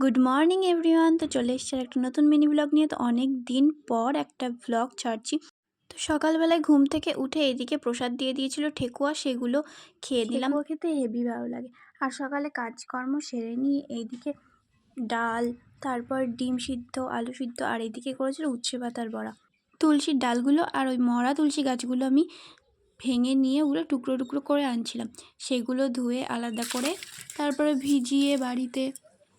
Good morning everyone তো চলে এসছে আর একটা নতুন মিনি ব্লগ নিয়ে। তো অনেক দিন পর একটা ব্লগ ছাড়ছি। তো সকালবেলায় ঘুম থেকে উঠে এদিকে প্রসাদ দিয়ে দিয়েছিল ঠেকুয়া সেগুলো খেয়ে দিলাম। ও খেতে হেভি ভালো লাগে। আর সকালে কাজকর্ম সেরে নিয়ে এইদিকে ডাল তারপর ডিম সিদ্ধ আলু সিদ্ধ আর এদিকে করেছিল উচ্ছে পাতার বড়া। তুলসীর ডালগুলো আর ওই মরা তুলসী গাছগুলো আমি ভেঙে নিয়ে ওগুলো টুকরো টুকরো করে আনছিলাম। সেগুলো ধুয়ে আলাদা করে তারপরে ভিজিয়ে বাড়িতে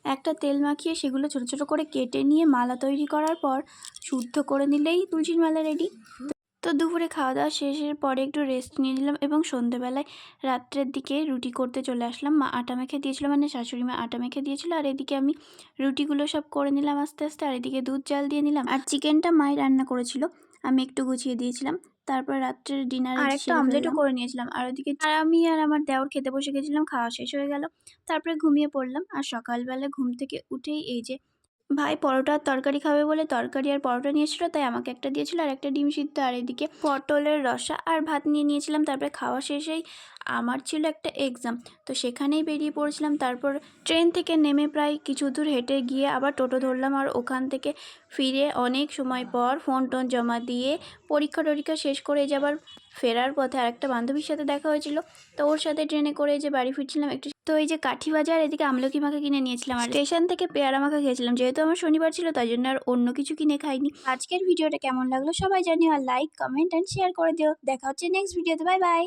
একটা তেল মাখিয়ে সেগুলো ছোটো ছোটো করে কেটে নিয়ে মালা তৈরি করার পর শুদ্ধ করে নিলেই তুলসীর মালা রেডি তো দুপুরে খাওয়া দাওয়া শেষের পরে একটু রেস্ট নিয়ে নিলাম এবং সন্ধেবেলায় রাত্রের দিকে রুটি করতে চলে আসলাম। মা আটা মেখে দিয়েছিল মানে শাশুড়ি মা আটা মেখে দিয়েছিল আর এদিকে আমি রুটিগুলো সব করে নিলাম আস্তে আস্তে। আর এদিকে দুধ জাল দিয়ে নিলাম। আর চিকেনটা মাই রান্না করেছিল। আমি একটু গুছিয়ে দিয়েছিলাম। তারপর রাত্রের ডিনার আর একটা অমলেটও করে নিয়েছিলাম। আর ওদিকে আর আমি আর আমার দেওর খেতে বসে গেছিলাম খাওয়া শেষ হয়ে গেল। তারপরে ঘুমিয়ে পড়লাম। আর সকালবেলা ঘুম থেকে উঠেই এই যে ভাই পরোটা আর তরকারি খাবে বলে তরকারি আর পরোটা নিয়েছিল তাই আমাকে একটা দিয়েছিল আর একটা ডিম সিদ্ধ। আর এদিকে পটলের রসা আর ভাত নিয়ে নিয়েছিলাম। তারপরে খাওয়া শেষেই আমার ছিল একটা এক্সাম তো সেখানেই বেরিয়ে পড়েছিলাম। তারপর ট্রেন থেকে নেমে প্রায় কিছু দূর হেঁটে গিয়ে আবার টোটো ধরলাম আর ওখান থেকে ফিরে অনেক সময় পর ফোন টোন জমা দিয়ে পরীক্ষা টরীক্ষা শেষ করে এই যে আবার ফেরার পথে আরেকটা বান্ধবীর সাথে দেখা হয়েছিল। তো ওর সাথে ট্রেনে করে যে বাড়ি ফিরছিলাম একটু তো এই যে কাঠি বাজার এদিকে আমলকি মাখা কিনে নিয়েছিলাম আর স্টেশন থেকে পেয়ারা মাখা খেয়েছিলাম। যেহেতু আমার শনিবার ছিল, তাই জন্য আর অন্য কিছু কিনে খাইনি। আজকের ভিডিওটা কেমন লাগল সবাই জানিও আর লাইক কমেন্ট অ্যান্ড শেয়ার করে দিও। দেখা হচ্ছে নেক্সট ভিডিওতে বাই বাই